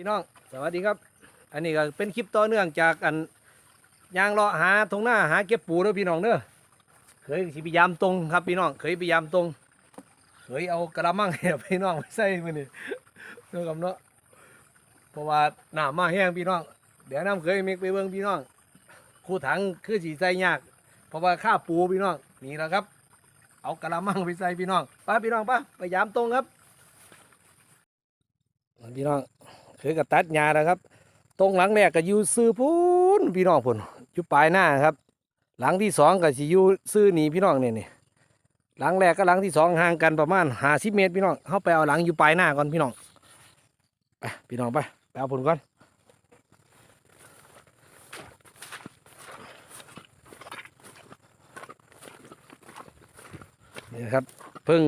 พี่น้องสวัสดีครับ อันนี้ก็เป็นคลิปต่อเนื่องจากอันยางเลาะหาทงหน้าหาเก็บปูเด้อพี่น้องเด้อเคยพยายามตรงครับพี่น้องเคยพยายามตรงเคยเอากระมังให้พี่น้องไปใส่มื้อนี้เนาะครับเนาะเพราะว่าหน้ำมาแห้งพี่น้อง เดี๋ยวน้ำเคยมิกไปเบิ่งพี่น้องคู่ถังคือสีใส่ยาก เพราะว่าค่าปูพี่น้องนี่แหละครับ เอากระมังไปใส่พี่น้องไป้าพี่น้องไป้าพยายามตรงครับพี่น้อง คือกับตัดหญ้านะครับ ตรงหลังแรกก็อยู่ซื้อพูนพี่น้องพุ่นอยู่ปลายหน้าครับ หลังที่สองก็สิอยู่ซื้อหนีพี่น้องเนี่ยนี่หลังแรกก็หลังที่สองห่างกันประมาณห้าสิบเมตรพี่น้องเข้าไปเอาหลังอยู่ปลายหน้าก่อนพี่น้องไปพี่น้องไปไปเอาพุ่นก่อนนี่ครับเพิ่ง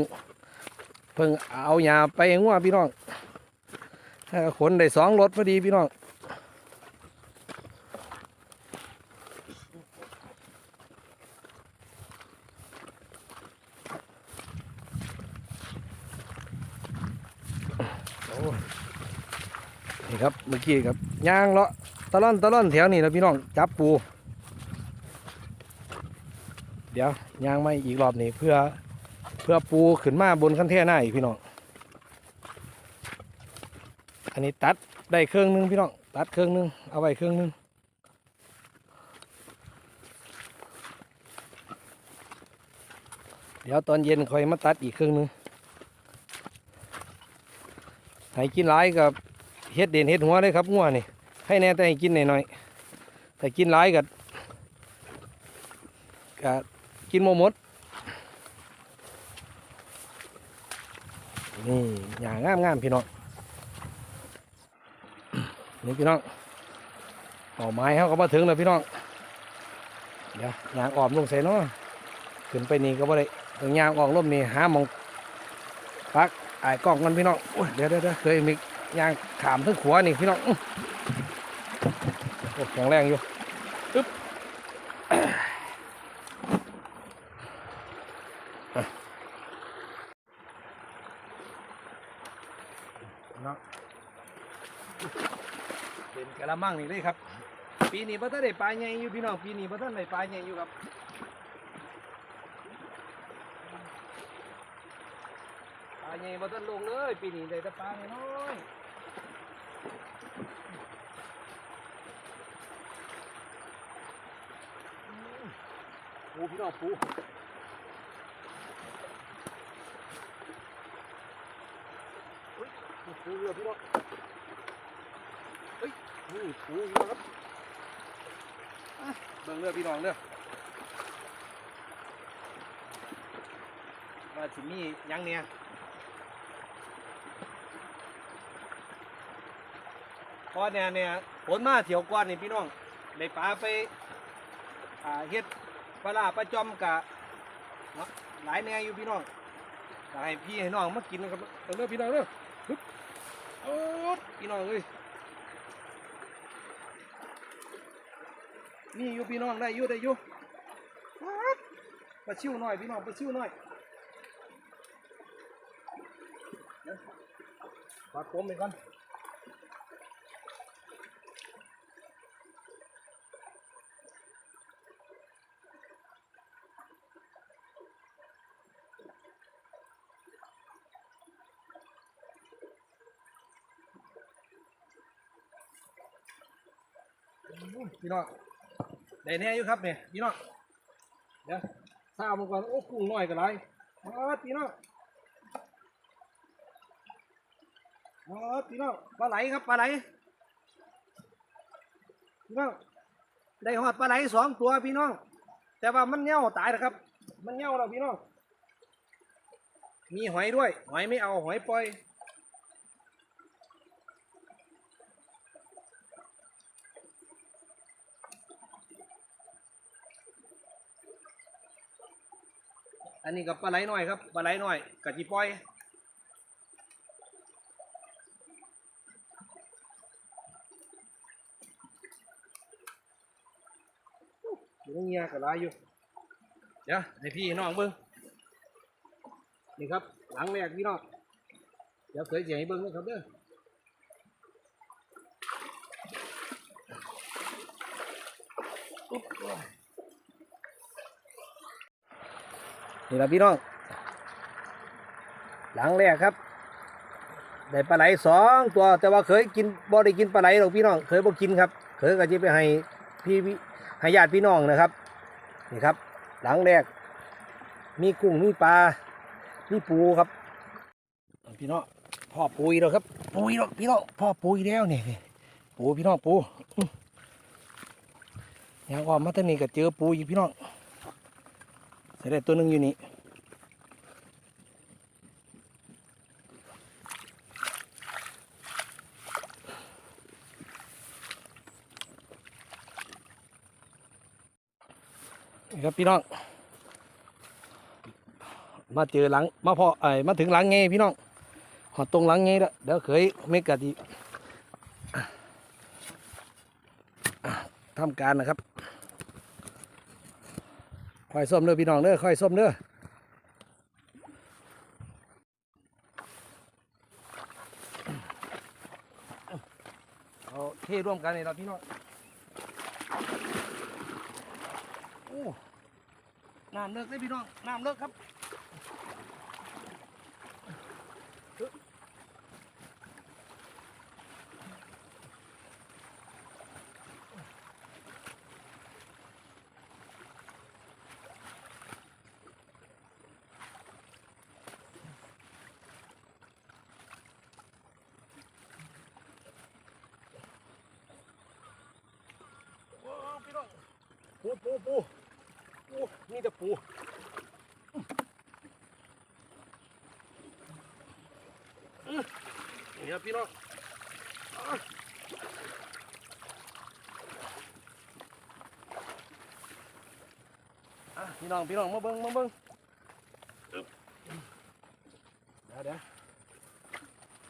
เพิ่งเอาหญ้าไปงัวพี่น้อง ขนได้สองรถพอดีพี่น้องนี่ครับเมื่อกี้ครับย่างเลาะตะล่อนตะล่อนแถวนี้นะพี่น้องจับปู เดี๋ยวย่างไม่อีกรอบนี้เพื่อเพื่อปูขึ้นมาบนคันแท่หน้าอีกพี่น้อง อันนี้ตัดได้เครื่องหนึงพี่น้องตัดเครื่องหนึงเอาไว้เครื่องหนึงเดี๋ยวตอนเย็นค่อยมาตัดอีกเครื่องหนึงให้กินหลายกับเฮ็ดเด่นเฮ็ดหัวเลยครับงัวนี่ให้แน่แต่ให้กินหน่อยๆแต่กินหลายกับก็กินโมมดนี่อย่างงามๆพี่น้อง นี่พี่น้องเอาไม้เขาก็มาถึงแล้วพี่น้อง เดี๋ยวยางออมลงใส่เนาะขึ้นไปนี่ก็บ่ได้ต้งยางออกล่มนี่หาหมองปักไอ้กล้องกันพี่น้องเดี๋ยวเดี๋ยวเดี๋ยวเคยมียางขามทั้งขวานี่พี่น้องโอ้แข็งแรงอยู่ปึ๊บอะพี่น้อง เป็นกะละ มังนี่เลยครับ ปีนี้พ่อท่านได้ปลาใหญ่อยู่พี่น้องปีนี้พ่อท่านได้ปลาใหญ่อยู่ครับปลาใหญ่พ่อท่านลงเลย ปีนี้ได้แต่ปลาน้อยปูพี่น้องปูอุ๊ยปูเรือพี่น้อง นี่ปูพี่น้องครับอะเบิ่งเรือพี่น้องเด้อว่าสิมียังเนี่ยพอเนี่ยเนี่ยฝนมาเที่ยวก่อนนี่พี่น้องได้ปลาไปอ่าเฮ็ดปลาปลาจอมกะเนาะหลายแนวอยู่พี่น้องก็ให้พี่ให้น้องมากินนะครับเบิ่งเด้อพี่น้องเด้อพี่น้องเอ้ย นี่อยู่พี่น้องได้อยู่ได้อยู่ปลาชิวหน่อยพี่น้องปลาชิวหน่อยเดี๋ยวปลาผมไปก่อนพี่น้อง ได้แน่อยู่ครับเนี่ยพี่น้องเดี๋ยวข้าวมันก่อนโอ้กุ้งน้อยก็ไรมาพี่น้องมาพี่น้องปลาไหลครับปลาไหลพี่น้องได้หอดปลาไหลสองตัวพี่น้องแต่ว่ามันเน่าตายนะครับ มันเน่าแล้วพี่น้องมีหอยด้วย หอยไม่เอาหอยปล่อย อันนี้กับปลาไหลหน่อยครับปลาไหลหน่อยกับจีปล่อยอยู่นี่เงียกับลายอยู่เดี๋ยวให้พี่น้องเบิ้งนี่ครับ หลังแรกพี่น้องเดี๋ยวเคยเสียให้เบิ้งน้วยครับเด้อโอ้ นี่ละพี่น้อง หลังแรกครับ ได้ปลาไหลสองตัวแต่ว่าเคยกินบ่ได้กินปลาไหลหรอกพี่น้อง เคยบ่กินครับ เคยก็จะไปให้พี่พี่ให้ญาติพี่น้องนะครับนี่ครับ หลังแรก มีกุ้งมีปลา มีปูครับ พี่น้องพ่อปูอีกแล้วครับ ปูอีกแล้วพี่น้องพ่อปูอีกแล้วเนี่นี่ปูพี่น้องปูอื้อยางออมมาทางนี้ก็เจอปูอีกพี่น้อง เสร็จตัวนึงอยู่นี่นี่ครับพี่น้อง มาเจอหลังมาพอไอ้มาถึงหลังไงพี่น้องหอดตรงหลังไงแล้วเดี๋ยวเคยเมกะดีทำการนะครับ ค่อยส้มเด้อพี่น้องเด้อค่อยส้มเด้อเอาเทร่วมกันนี่เราะพี่น้องโอ้น้ำเลิกเลยพี่น้องน้ำเลิกครับ ปูปูปูปูนี่จะปูอื้อนี่ครับพี่น้องอะอะพี่น้องพี่น้องมาเบิ้งมาเบิ้งอึ๊บเดี๋ยวเดี๋ยว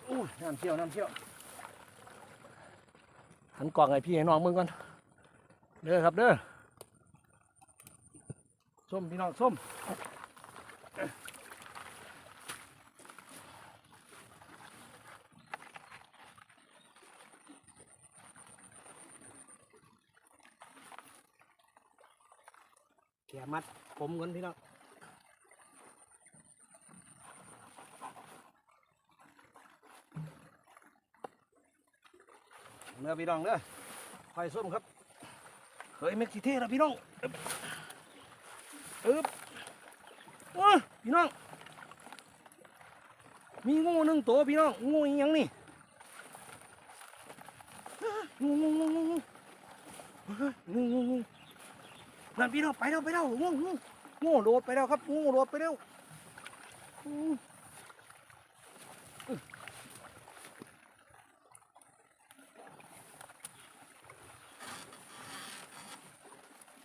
อู้น้ำเชี่ยวน้ำเชี่ยวหันกล่องให้พี่ให้น้องเบิ้งก่อนเด้อครับเด้อ ส้มพี่น้องส้มแกมัดผมกันพี่น้องเนื้อพี่น้องเด้อไฟส้มครับเฮ้ยเม็กซิเท่ละพี่น้อง อึบโอ้พี่น้อง มีงูหนึ่งตัวพี่น้อง งูยังนี่ งูงูงูงูงูงูงูนั่นพี่น้องไปแล้วไปแล้วงูงูงูโดดไปแล้วครับงูโดดไปแล้ว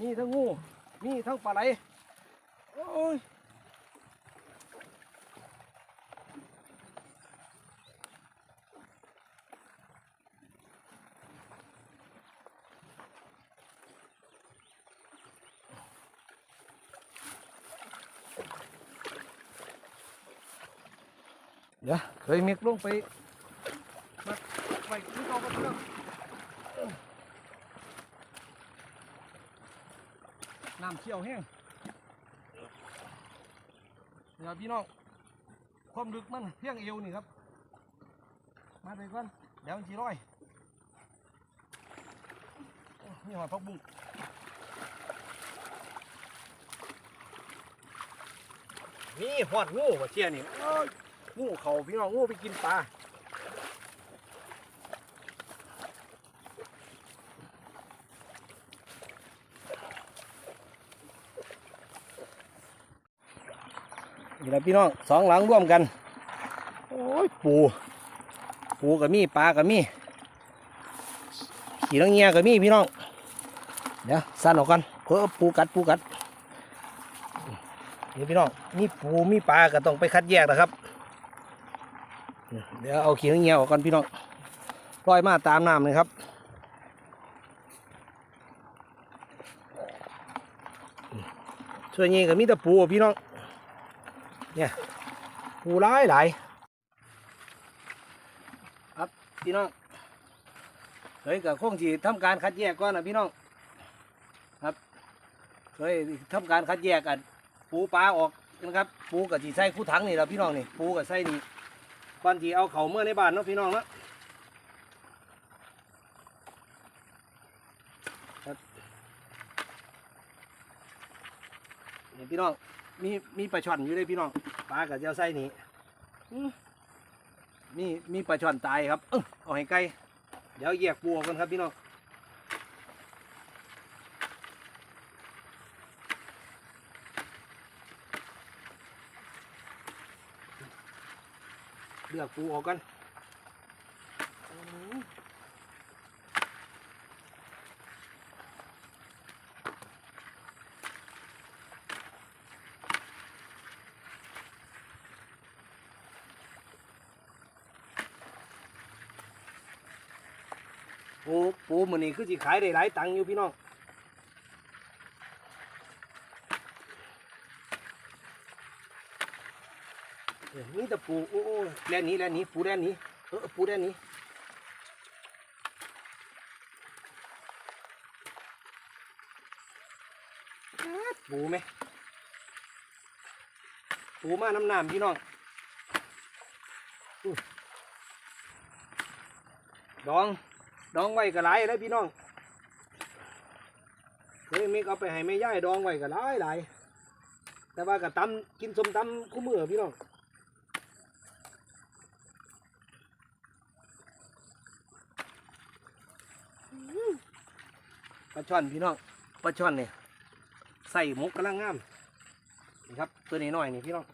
นี่ทั้งงูนี่ทั้งปลาไหล ôi. Dạ, rồi miệt luôn phải Bật, vậy chúng tôi có được Làm chiều hết ดี๋ยวพี่น้องความลึกมันเพียงเอวนี่ครับ มาเลยก่อนเดี๋ยวมันจีร้อยนี่หอยพักบุ้งนี่หอดงูว่าเชี่ยนี่โอ้ยงูเขาพี่น้องงูไปกินปลา นี่แหละพี่น้องสองหลังร่วมกัน โอ้ยปู ปูกับมีปลากับมีขี่ลังเงียกับมีพี่น้อง เดี๋ยวสั้นออกกันเพื่อปูกัดปูกัดนี่พี่น้องมีปูมีปลาก็ต้องไปคัดแยกนะครับ เดี๋ยวเอาขี่ลังเงียออกกันพี่น้องปล่อยมาตามน้ำเลยครับส่วนใหญ่ก็มีแต่ปูพี่น้อง เนี่ยปูหลายหลายครับพี่น้องเฮ้ยกับคงที่ทำการคัดแยกก่อนนะพี่น้องครับเคยทำการคัดแยกกันปูปลาออกนะครับปูกับจีใส่คู่ถังนี่แหละพี่น้องนี่ปูกับใส่นี่ก่อนที่เอาเขาเมื่อในบ้านเนาะพี่น้องเนาะครับนี่พี่น้อง มีมีปลาช่อนอยู่เลยพี่น้องปลากับเจ้าไส้นี่มีมีปลาช่อนตายครับเออเอาให้ไกลเดี๋ยวแยกปูออกกันครับพี่น้องเลือกปูออกกัน ปูปูมันนี่คือสิขายได้หลายตังค์อยู่พี่น้องนี่แต่ปูโอ้โอ้แล่นนี้แล่นนี้ปูแล่นนี้เออปูแล่นนี้ปูไหมปูมาน้ำน้ำพี่น้องดอง ดองไว้ก็หลายแล้วพี่น้องเคยมีเอาไปให้แม่ย่ายดองไว้ก็หลายหลายแต่ว่าก็ตำกินสมตำคู่มือพี่น้องปลาช่อนพี่น้องปลาช่อนเนี่ยใส่หมกกำลังงามนี่ครับตัวนี้น้อยนี่พี่น้อง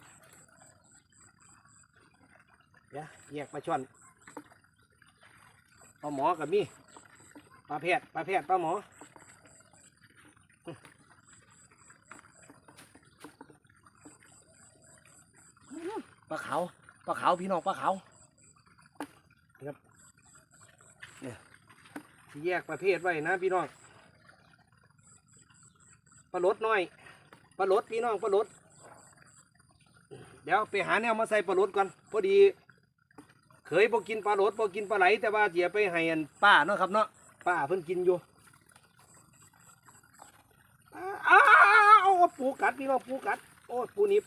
เดี๋ยวแยกปลาช่อน ปลาหมอกับมีปลาแพทย์ปลาแพทย์ปลาหมอปลาขาวปลาขาวพี่น้องปลาขาวนี่ครับเนี่ยสิแยกประเภทไว้นะพี่น้องปลาลดน้อยปลาลดพี่น้องปลาลดเดี๋ยวไปหาแนวมาใส่ปลาลดก่อนพอดี เคยพอกินปลาลดพอกินปลาไหล แต่ว่าเดี๋ยวไปให้อันป้าเนาะครับเนาะป้าเพิ่นกินอยู่อ้าวอ้าวปูกัดพี่น้องปูกัด โอ้ยปูหนิบ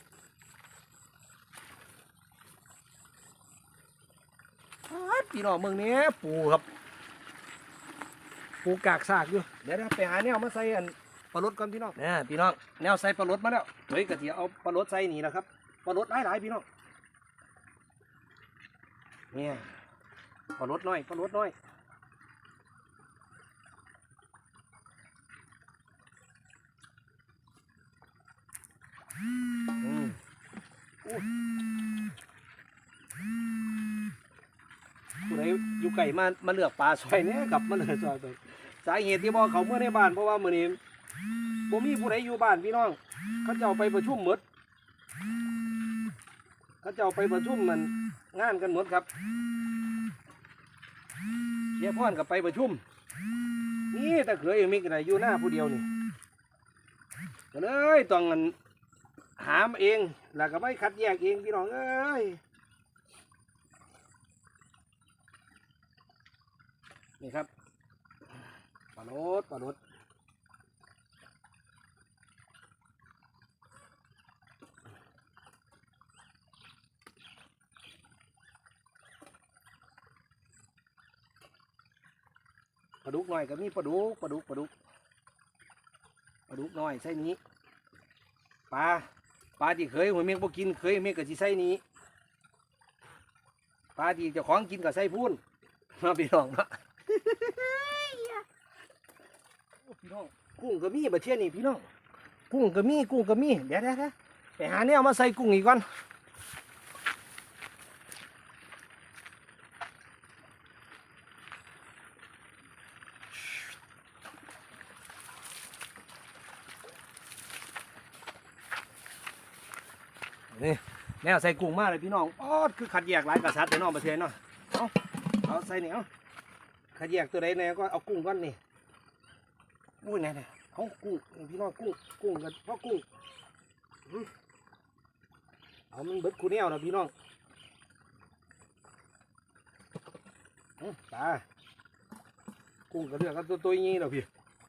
อ้าวพี่น้องเมืองนี้ปูครับ ปูกากซากอยู่เดี๋ยวๆไปหาแนวมาใส่อันปลาลดก่อนพี่น้องเนี่ยพี่น้องแนวใส่ปลาลดมาแล้วเฮ้ยกะเทียเอาปลาลดใส่นี่นะครับปลาลดหลายหลายๆพี่น้อง เนี่ยปลาลดน้อยปลาลดน้อยอืมอู้ผู้ใดอยู่ไก่มามาเลือกปลาซอยเนี่ยกับมาเลือกซอยไปสาเหตุที่บอกเขาเมื่อในบ้านเพราะว่าเมื่อนี้บ่มีผู้ใดอยู่บ้านพี่น้องเขาจะเจ้าไปประชุมหมด เขาจะเจ้าไปประชุมมันงานกันหมดครับเยี่ยพ่อนกับไปประชุม นี่แต่เคยมีกันอยู่หน้าผู้เดียวนี่ก็เลยต้องอันหามเองแล้วก็ไปคัดแยกเองพี่น้องเอ้ยนี่ครับปลาโรดปลาโรด ปลาดุกหน้อยก็มีปลาดุกปลาดุกปลาดุกปลาดุกน้อยใส่นี้ปลาปลาที่เคยหัวเมียงบ่กินเคยเมียงกับสิใส่นี้ปลาที่เจ้าของกินกับใส่พูนมาพี่น้องเนาะพี่น้องกุ้งก็มีบะเชียนี่พี่น้องกุ้งก็มีกุ้งก็มีเดี๋ยวเดี๋ยวเดี๋ยวไปหาเนี่ยมาใส่กุ้งอีกก่อนนี่ แนวใส่กุ้งมากเลยพี่น้องอ๋อคือขัดแยกหลายกษัตริย์แต่น้องประเทศเนาะเอาเอาใส่เนี่เขัดแยกตัวใดแน่ก็เอากุ้งก่อนนี่อุ้ยไหนเนี่ยเอากุ้งพี่น้องกุ้งกุ้งกันพ่อกุ้งอือเอามันเบิดคูแนวนะพี่น้องอือตากุ้งกระเดือกกันตัวตัวนี้เราพี่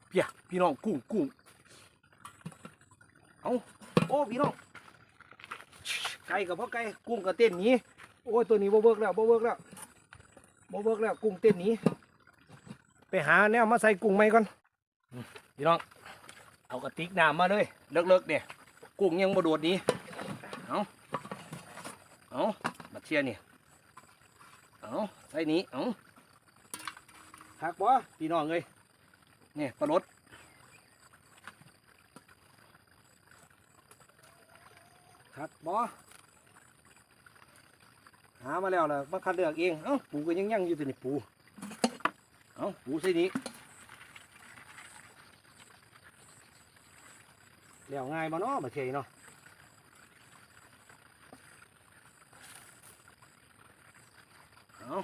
เพียพี่น้องกุ้งกุ้งเอาโอ้พี่น้อง ไก่กับพ่อไก่กุ้งกับเต้นนี้โอ้ยตัวนี้บ่เบิร์กแล้วบ่เบิร์กแล้วบ่เบิร์กแล้วกุ้งเต้นนี้ ไปหาแนวมาใส่กุ้งไหมก่อนพี่น้องเอากระติกน้ำมาเลยเลิกๆเนี่ยกุ้งยังบ่โดดนี้เอาเอามาเชียร์นี่เอาใส่นี้เอาหักบ่พี่น้องเลยเนี่ยปลาลดครับบอ หามาแล้วล่ะมาคัดเลือกเอง เอ้าปูก็ยังยังอยู่ตัวนี้ปู เอ้าปูใส่นี้เลี้ยวง่ายบ่เนาะมาเชยเนาะเอา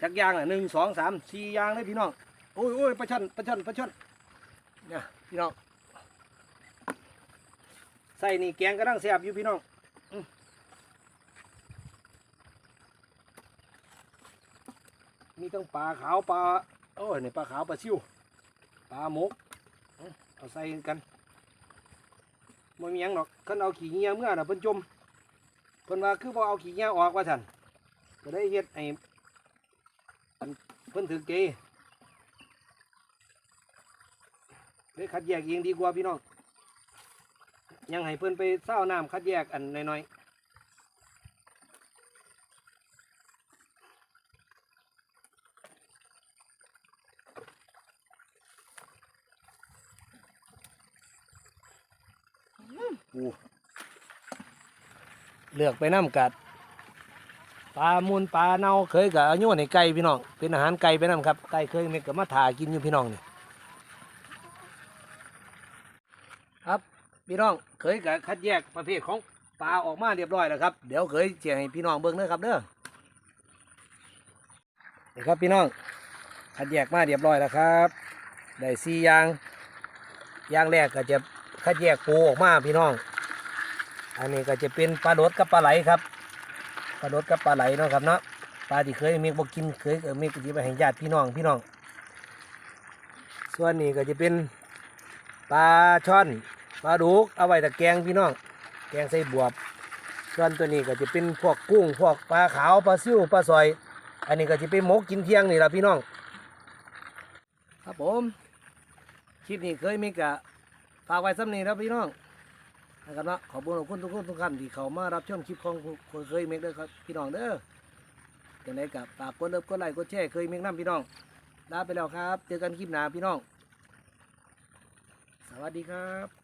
จักยางอะหนึ่งสองสามสี่ยางเลยพี่น้อง โอ้ยโอ้ยปลาช่อนปลาช่อนปลาช่อนเนี่ยพี่น้อง ใส่นี่แกงก็นั่งแซ่บอยู่พี่น้องอื้อ มีทั้งปลาขาวปลาโอ้ยนี่ปลาขาวปลาซิวปลาหมกเอาใส่กันมันมียังหรอกคันเอาขี้เงี้ยเมื่อน่ะเพิ่นจมเพิ่นว่าคือบ่เอาขี้เงี้ยออกว่าซั่นก็ได้เฮ็ดให้อันเพิ่นถือเกยเลยคัดแยกเองดีกว่าพี่น้องยังให้เพื่อนไปเศร้าน้ำคัดแยกอันน้อยๆ ปูเลือกไปน้ำกัดปลามูลปลาเน่าเคยกับอายุในไก่พี่น้องเป็นอาหารไก่ไปน้ำครับไก่เคยเม็ดกับมาถากินอยู่พี่น้องนี่ครับพี่น้องเคยกับคัดแยกประเภทของปลาออกมาเรียบร้อยแล้วครับ เดี๋ยวเคยเจียให้พี่น้องเบิ่งเด้อครับเด้อนี่ครับพี่น้องคัดแยกมาเรียบร้อยแล้วครับได้สี่อย่างอย่างแรกก็จะ คัดแยกปูออกมาพี่น้อง อันนี้ก็จะเป็นปลาโดดกับปลาไหลครับ ปลาโดดกับปลาไหลเนาะครับเนาะ ปลาที่เคยมีบ่กินเคยเออมีก็จะไปให้ญาติพี่น้องพี่น้อง ส่วนนี้ก็จะเป็นปลาช่อนปลาดุกเอาไว้ตะแกงพี่น้อง แกงใส่บวบ ส่วนตัวนี้ก็จะเป็นพวกกุ้งพวกปลาขาวปลาซิวปลาซอย อันนี้ก็จะเป็นหมกกินเที่ยงนี่ละพี่น้อง ครับผมคลิปนี้เคยมีกะ ฝากไว้ซ้ำนี้ครับพี่น้องนะครับเนาะขอบคุณขอบคุณทุกคนทุกท่านที่เขามารับชมคลิปของคเคยเมกเด้อครับพี่น้องเด้อยังไงกับฝากกดเลิฟกดไลค์กดแชร์เคยเมกน้ำพี่น้องลาไปแล้วครับ เจอกันคลิปหน้าพี่น้อง สวัสดีครับ